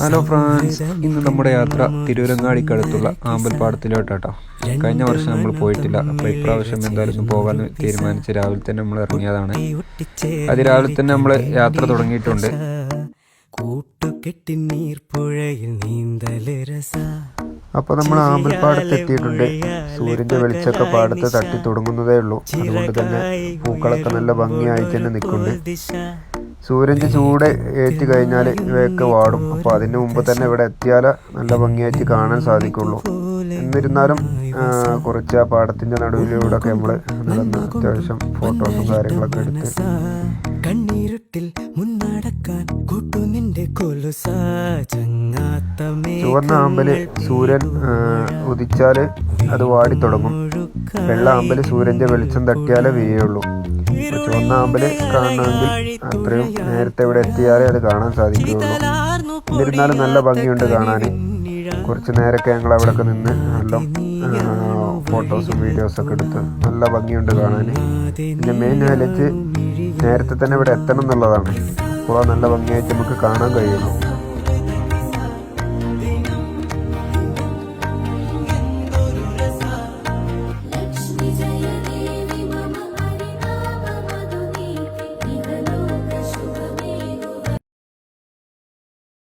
Hello France ഇന്ന് നമ്മുടെ യാത്ര തിരുവരങ്ങാടിക്കടുത്തുള്ള ആമ്പൽപ്പാടത്തിലോട്ടാട്ടോ കഴിഞ്ഞ വർഷം നമ്മൾ പോയിട്ടില്ല. അപ്പോൾ ഇപ്രാവശ്യം എന്തായാലും പോകാൻ തീരുമാനിച്ച് രാവിലെ തന്നെ നമ്മൾ ഇറങ്ങിയതാണ്. അതിരാവിലെ തന്നെ നമ്മൾ യാത്ര തുടങ്ങിയിട്ടുണ്ട്. അപ്പോൾ നമ്മൾ ആമ്പൽപ്പാടത്ത് എത്തിയിട്ടുണ്ട്. സൂര്യന്റെ വെളിച്ചൊക്കെ പാടത്ത് തട്ടി തുടങ്ങുന്നതേ ഉള്ളൂ. അതുകൊണ്ട് തന്നെ പൂക്കളൊക്കെ നല്ല ഭംഗിയായി തന്നെ നിൽക്കുന്നുണ്ട്. സൂര്യന്റെ ചൂട് ഏറ്റ് കഴിഞ്ഞാൽ ഇവയൊക്കെ വാടും. അപ്പോൾ അതിന് മുമ്പ് തന്നെ ഇവിടെ എത്തിയാൽ നല്ല ഭംഗിയായിട്ട് കാണാൻ സാധിക്കുള്ളൂ. എന്നിരുന്നാലും കുറച്ച് ആ പാടത്തിന്റെ നടുവിലൂടെ ഒക്കെ നമ്മൾ നടന്ന് അത്യാവശ്യം ഫോട്ടോസും കാര്യങ്ങളൊക്കെ എടുത്ത് കണ്ണീരുട്ടിൽ മുന്നടക്കാൻ കൂട്ടു നിന്റെ ചുവന്ന ആമ്പൽ സൂര്യൻ ഉദിച്ചാൽ ഉദിച്ചാൽ അത് വാടി തുടങ്ങും. വെള്ള ആമ്പൽ സൂര്യന്റെ വെളിച്ചം തട്ടിയാലേ വീഴുള്ളൂ അപ്പോൾ ചുവന്ന കാണണമെങ്കിൽ അത്രയും നേരത്തെ ഇവിടെ എത്തിയാലേ അത് കാണാൻ സാധിക്കുകയുള്ളൂ. എന്നിരുന്നാലും നല്ല ഭംഗിയുണ്ട് കാണാൻ കുറച്ച് നേരമൊക്കെ ഞങ്ങൾ അവിടെയൊക്കെ നിന്ന് നല്ല ഫോട്ടോസും വീഡിയോസും ഒക്കെ എടുത്ത് നല്ല ഭംഗിയുണ്ട് കാണാൻ പിന്നെ മെയിൻ ഹൈലൈറ്റ് നേരത്തെ തന്നെ ഇവിടെ എത്തണം എന്നുള്ളതാണ്. അപ്പോൾ നല്ല ഭംഗിയായിട്ട് നമുക്ക് കാണാൻ കഴിയണം